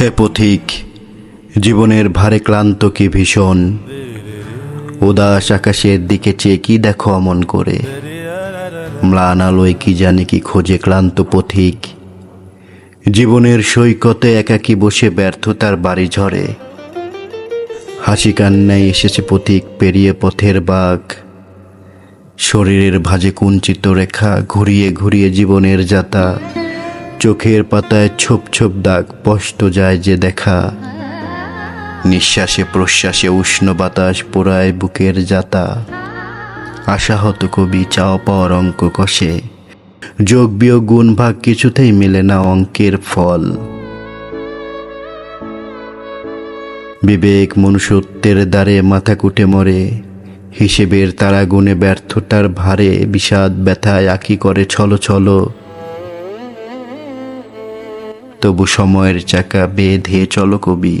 হে পথিক, জীবনের ভারে ক্লান্ত কি ভীষণ? উদাস আকাশের দিকে চেয়ে কি দেখো অমন করে? ম্লান আলোয় কি জানে কি খোঁজে ক্লান্ত পথিক? জীবনের সৈকতে একাকী বসে ব্যর্থতার বাড়ি ঝরে। হাসি কান্নায় এসেছে পথিক পেরিয়ে পথের বাঘ। শরীরের ভাজে কুঞ্চিত রেখা ঘুরিয়ে ঘুরিয়ে জীবনের যাতা। চোখের পাতায় ছোপ ছোপ দাগ স্পষ্ট যায় যে দেখা। নিঃশ্বাসে প্রশ্বাসে উষ্ণ বাতাস পোড়ায় বুকের যাতা। আশাহত কবি চাও পাওয়ার অঙ্ক কষে। যোগ বিয়োগ গুণ ভাগ কিছুতেই মেলে না অঙ্কের ফল। বিবেক মনুষ্যত্বের দ্বারে মাথা কুটে মরে। হিসেবের তারা গুণে ব্যর্থতার ভারে বিষাদ ব্যথায় আঁকি করে ছলো ছলো তবু সময়ের চাকা বেঁধে চলো কবি,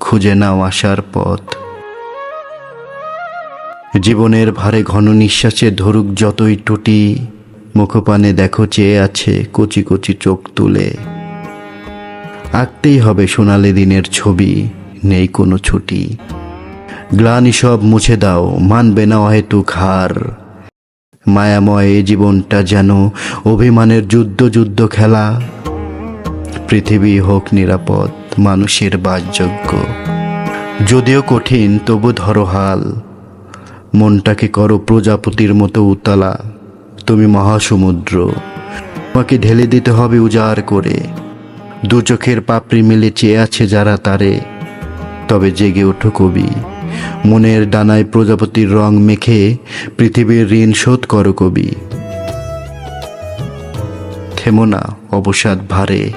খুঁজে নাও আসার পথ। জীবনের ভারে ঘন নিঃশ্বাসে ধরুক যতই টুটি, মুখপানে দেখো চেয়ে আছে কচি কচি চোখ তুলে। আঁকতেই হবে সোনালি দিনের ছবি, নেই কোনো ছুটি। গ্লানি সব মুছে দাও, মানবে না অহেতুক হার মায়াময় এ জীবনটা যেন অভিমানের যুদ্ধ যুদ্ধ খেলা। পৃথিবী হোক নিরাপদ, মানুষের বাসযোগ্য। যদিও কঠিন, তবু ধরো হাল মনটাকে করো প্রজাপতির মতো উতলা। তুমি মহাসমুদ্র। তোমাকে ঢেলে দিতে হবে উজাড় করে। দু চোখের পাপড়ি মিলে চেয়ে আছে যারা তারে। তবে জেগে ওঠো কবি। মনের ডানায় প্রজাপতির রং মেখে পৃথিবীর ঋণ শোধ করো কবি। থেমো না, অবসাদ ভারে।